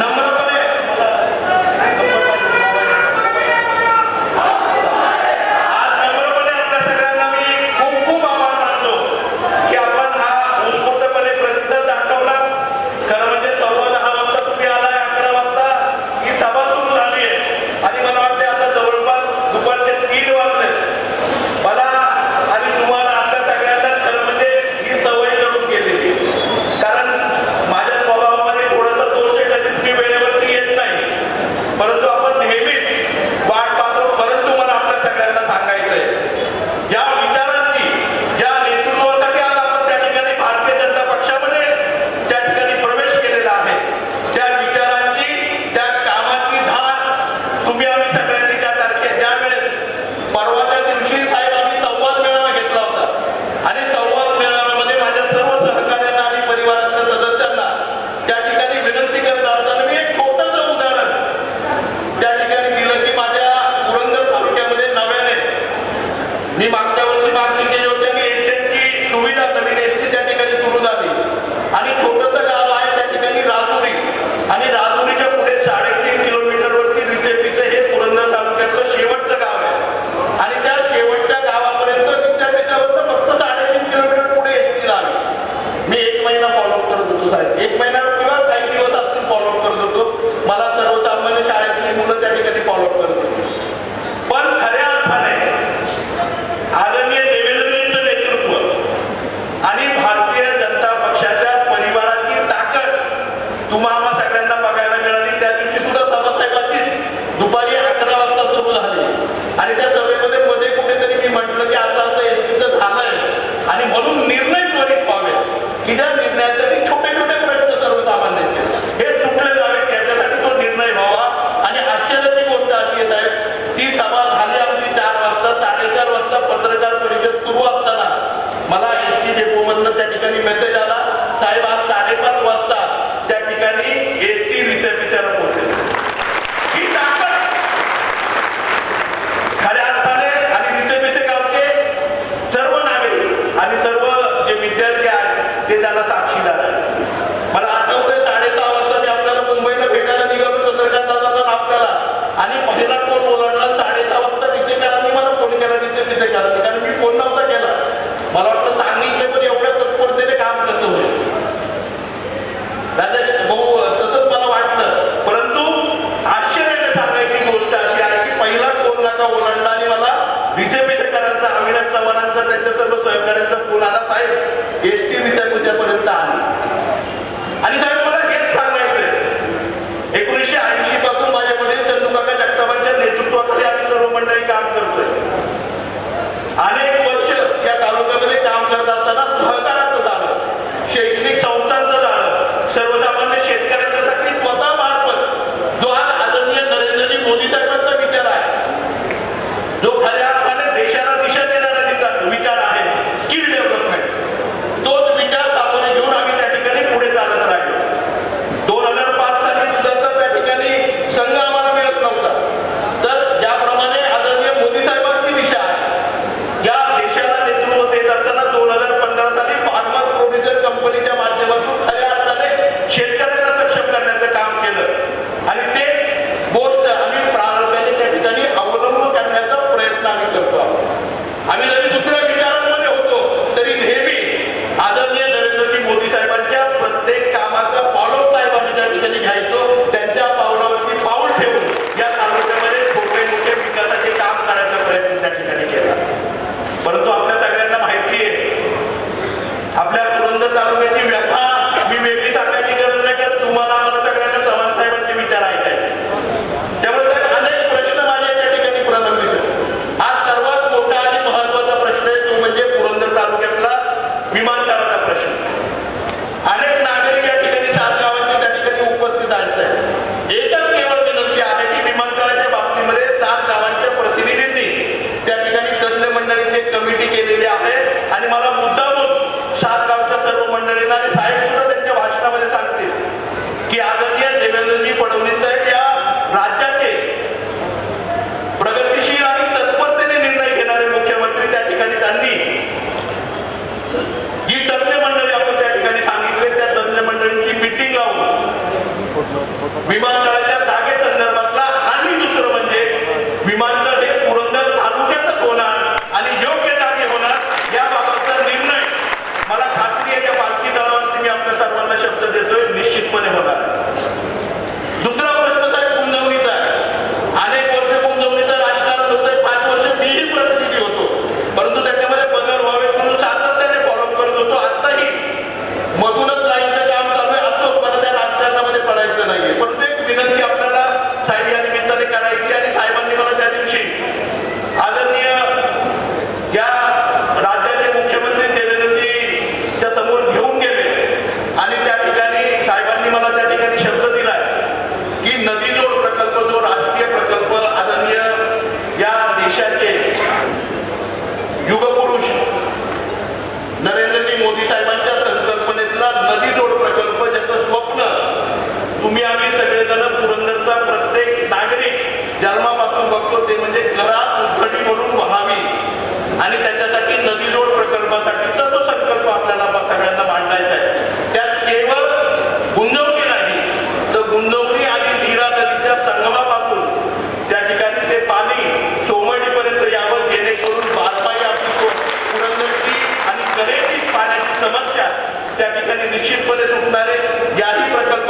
ನಮ್ಮ da la बघतो ते म्हणजे करात उथडी म्हणून व्हावी. आणि त्याच्यासाठी नदी रोड प्रकल्पासाठीचा तो संकल्प आपल्याला सगळ्यांना मांडायचा आहे. त्यात केवळ गुंजवणी नाही तर गुंजवणी आणि नीरा नदीच्या संगमापासून त्या ठिकाणी ते पाणी सोमणीपर्यंत यावं जेणेकरून बारमाही आपली पुरंदरची आणि करेची पाण्याची समस्या त्या ठिकाणी निश्चितपणे सुटणारे याही प्रकल्प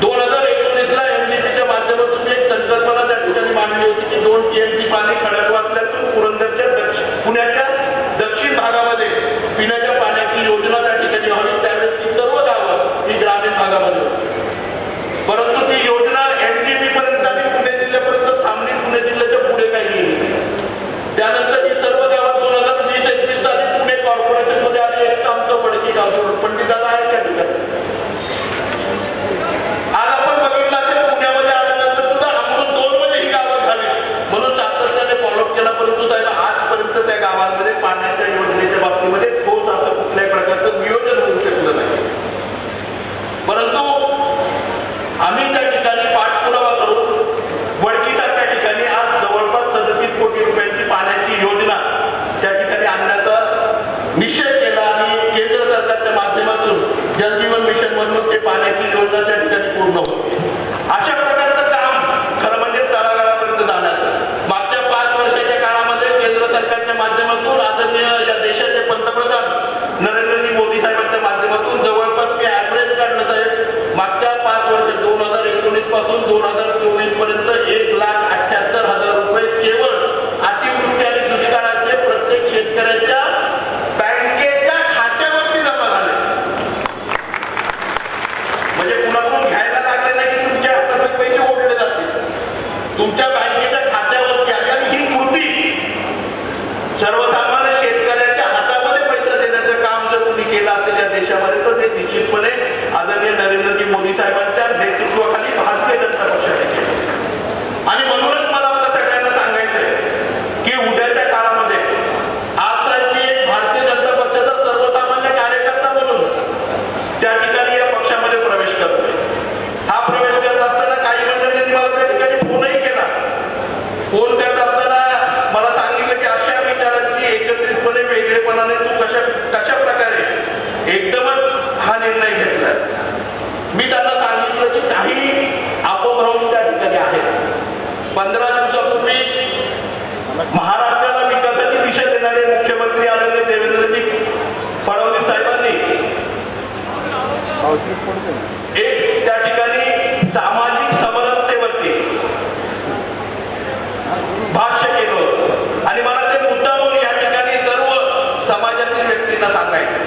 दोन हजार एकोणीस एकोणीसला एमडीपीच्या माध्यमातून एक संकल्पना त्या ठिकाणी मांडली होती की दोन टी एमची पाणी खडकवासल्यातून पुरंदरच्या दक्षिण पुण्याच्या दक्षिण भागामध्ये पिण्याच्या पाण्याची योजना त्या ठिकाणी व्हावी. त्यावेळेस ती सर्व गावं ही ग्रामीण भागामध्ये परंतु ती योजना एमडीपी पर्यंत आणि पुणे जिल्ह्यापर्यंत थांबली. पुणे जिल्ह्याच्या पुढे काही गेली त्यानंतर ही सर्व गावात दोन हजार वीस एकवीस साली पुणे कॉर्पोरेशनमध्ये आली. एक आमचं वडकी गाव पंडितदादा शिक्षणाच्या बाबतीमध्ये तोच असं कुठल्याही प्रकारचं नियोजन होऊ शकलं नाही. परंतु आम्ही त्या ठिकाणी पाठपुरावा करून वडकीसारख्या ठिकाणी आज जवळपास सदतीस कोटी रुपयांची पाण्याची योजना त्या ठिकाणी आणण्याचा निश्चय केला आणि केंद्र सरकारच्या माध्यमातून जलजीवन मिशन मधून ते पाण्याची योजना त्या ठिकाणी पूर्ण होते. अशा सर्वसामान्य शेतकऱ्याच्या हातामध्ये पैसा देण्याचं काम जर कुणी केलं असेल या देशामध्ये तर ते निश्चितपणे आदरणीय नरेंद्रजी मोदी साहेबांच्या नेतृत्वाखाली भारतीय जनता पक्षाने केलं. आणि म्हणूनच पंधरा दिवसापूर्वी महाराष्ट्राला विकासाची दिशा देणारे मुख्यमंत्री आलेले देवेंद्रजी फडणवीस साहेबांनी एक त्या ठिकाणी सामाजिक समरसतेवरती भाष्य केलं आणि मला ते मुद्दाहून या ठिकाणी सर्व समाजातील व्यक्तींना सांगायचं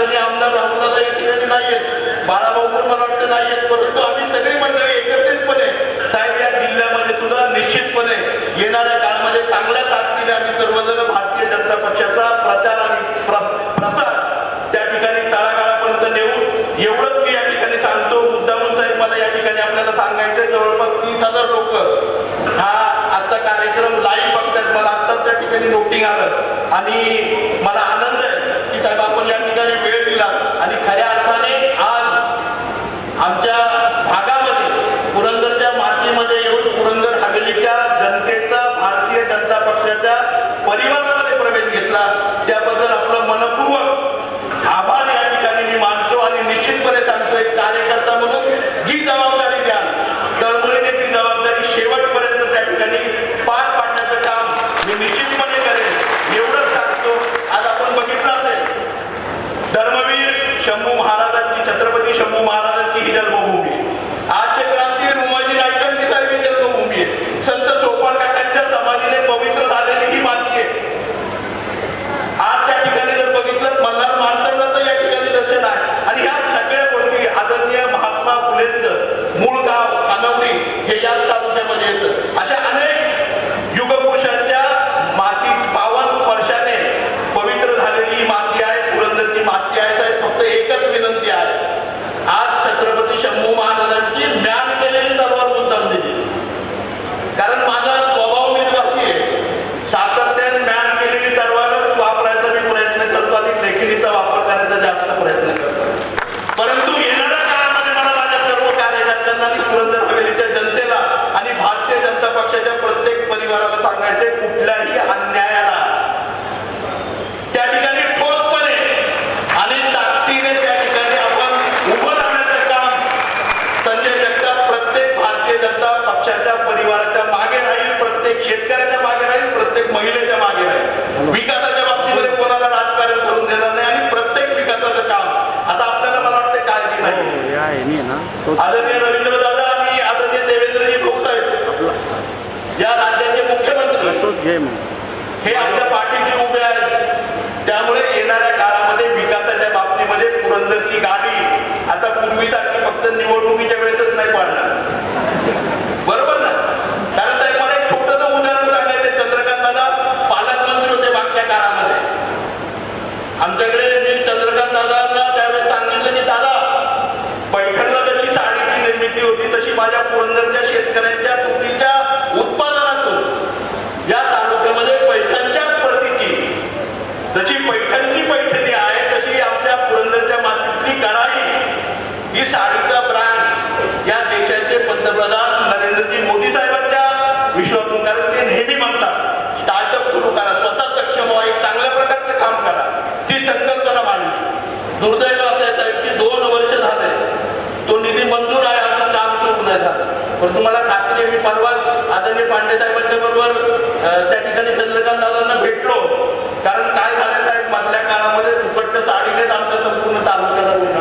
अडचणी आमदार राहुलदा या नाहीयेत. बाळाभाऊ पण मला वाटतं नाहीयेत. परंतु आम्ही सगळी मंडळी एकत्रितपणे साहेब या जिल्ह्यामध्ये सुद्धा निश्चितपणे येणाऱ्या काळामध्ये चांगल्या ताकदीने आम्ही सर्वजण भारतीय जनता पक्षाचा प्रचार आणि प्रसार त्या ठिकाणी तळागाळापर्यंत नेऊ एवढंच मी या ठिकाणी सांगतो. मुद्दामून साहेब मला या ठिकाणी आपल्याला सांगायचं जवळपास तीस हजार लोक. हा आजचा कार्यक्रम लाईव्ह बघतायत. मला आत्ताच त्या ठिकाणी नोटिंग आलं. आणि मला आनंद आहे. साहेब आपण या ठिकाणी वेळ दिला आणि खऱ्या अर्थाने आज आमच्या भागामध्ये पुरंदरच्या मातीमध्ये येऊन पुरंदर हवेलीच्या जनतेचा भारतीय जनता पक्षाच्या परिवारामध्ये प्रवेश घेतला. त्याबद्दल आपलं मनपूर्वक आभार या ठिकाणी मी मानतो आणि निश्चितपणे सांगतोय कार्यकर्ता दिवस घे मग हे आपल्या पाठीशी उभे आहेत. त्यामुळे येणाऱ्या काळामध्ये विकासाच्या बाबतीमध्ये पुरंदरची गाडी आता पूर्वीसारखी फक्त निवडणुकीच्या वेळेसच नाही पाडणार. कारण एक उदाहरण चंद्रकांत होते काळामध्ये. आमच्याकडे त्यावेळेस जशी साडीची निर्मिती होती तशी माझ्या पुरंदरच्या शेतकऱ्यांच्या ही साडीचा ब्रांड या देशाचे पंतप्रधान नरेंद्रजी मोदी साहेबांच्या विश्वासून कारण ते नेहमी म्हणतात स्टार्टअप सुरू करा स्वतः सक्षम व्हा एक चांगल्या प्रकारचं काम करा. ती संकल्पना मांडली. दुर्दैव असल्या साहेब की दोन वर्ष झाले तो निधी मंजूर आहे अजून काम सुरू नाही झालं. पण तुम्हाला खात्री मी परवा आदरणीय पांडे साहेबांच्या बरोबर त्या ठिकाणी चंद्रकांत दादांना भेटलो. कारण काय झालं साहेब मधल्या काळामध्ये दुपट्ट साडीनेच आमचा संपूर्ण तालुक्याला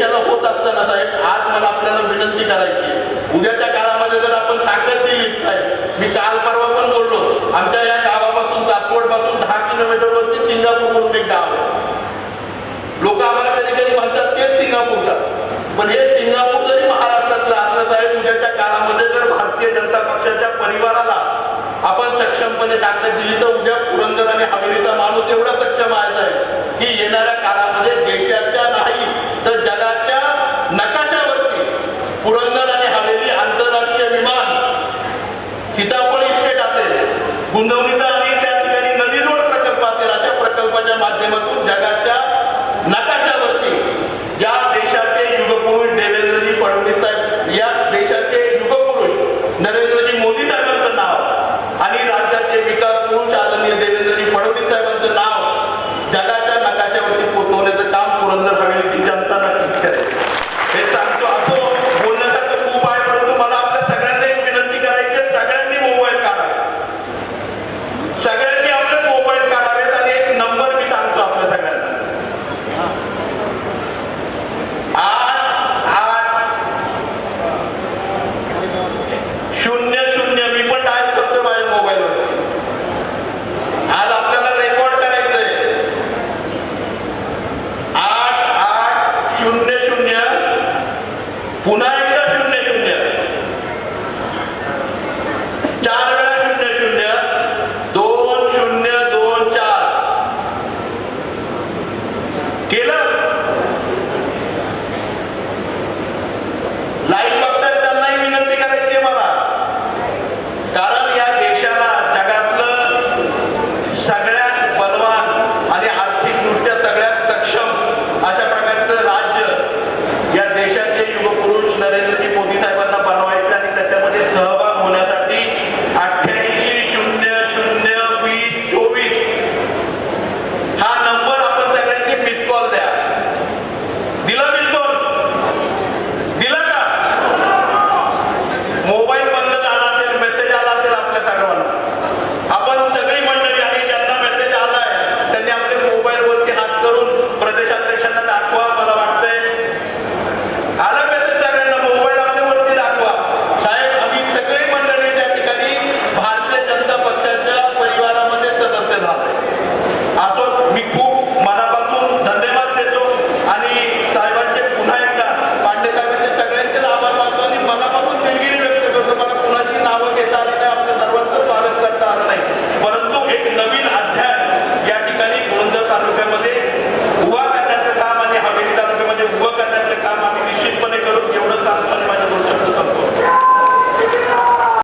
देशाला होत असताना साहेब आज मला आपल्याला विनंती करायची उद्याच्या काळामध्ये जर आपण ताकद दिली साहेब मी काल परवा पण बोललो आमच्या या गावापासून सासवडपासून दहा किलोमीटरवरती सिंगापूर म्हणून एक गाव आहे. लोक आम्हाला कधी कधी म्हणतात तेच सिंगापूरला पण हे सिंगापूर जरी महाराष्ट्रातलं असलं साहेब उद्याच्या काळामध्ये जर भारतीय जनता पक्षाच्या परिवाराला आपण सक्षमपणे ताकद दिली तर उद्या पुरंदर आणि हवेलीचा माणूस एवढा सक्षम आहे साहेब की येणाऱ्या काळामध्ये देशात पुन्हा